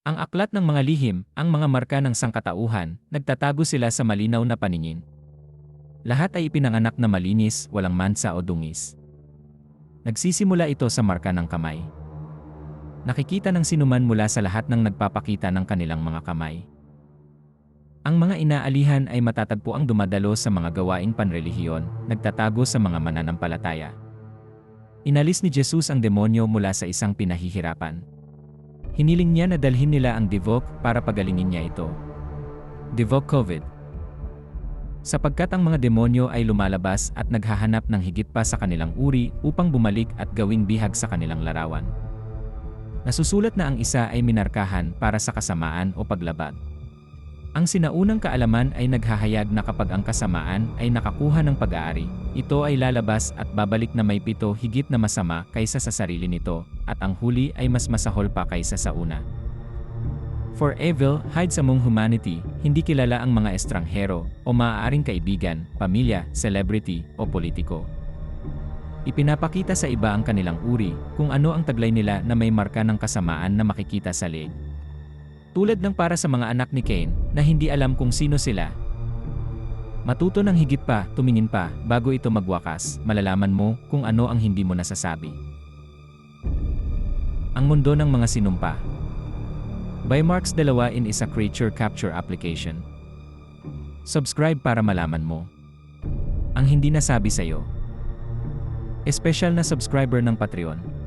Ang aklat ng mga lihim, ang mga marka ng sangkatauhan, nagtatago sila sa malinaw na paningin. Lahat ay ipinanganak na malinis, walang mansa o dungis. Nagsisimula ito sa marka ng kamay. Nakikita ng sinuman mula sa lahat ng nagpapakita ng kanilang mga kamay. Ang mga inaalihan ay matatagpo ang dumadalo sa mga gawaing panrelihiyon, nagtatago sa mga mananampalataya. Inalis ni Jesus ang demonyo mula sa isang pinahihirapan. Hiniling niya na dalhin nila ang Divok para pagalingin niya ito. Divok COVID Sapagkat ang mga demonyo ay lumalabas at naghahanap ng higit pa sa kanilang uri upang bumalik at gawing bihag sa kanilang larawan. Nasusulat na ang isa ay minarkahan para sa kasamaan o paglabag. Ang sinaunang kaalaman ay naghahayag na kapag ang kasamaan ay nakakuha ng pag-aari, ito ay lalabas at babalik na may pito higit na masama kaysa sa sarili nito, at ang huli ay mas masahol pa kaysa sa una. For evil hides among humanity, hindi kilala ang mga estranghero o maaaring kaibigan, pamilya, celebrity o politiko. Ipinapakita sa iba ang kanilang uri, kung ano ang taglay nila na may marka ng kasamaan na makikita sa leeg. Tulad ng para sa mga anak ni Cain na hindi alam kung sino sila. Matuto ng higit pa, tumingin pa, bago ito magwakas, malalaman mo kung ano ang hindi mo nasasabi. Ang mundo ng mga sinumpa. By Marks Dalawain is a creature capture application. Subscribe para malaman mo. Ang hindi nasabi sa'yo. Espesyal na subscriber ng Patreon.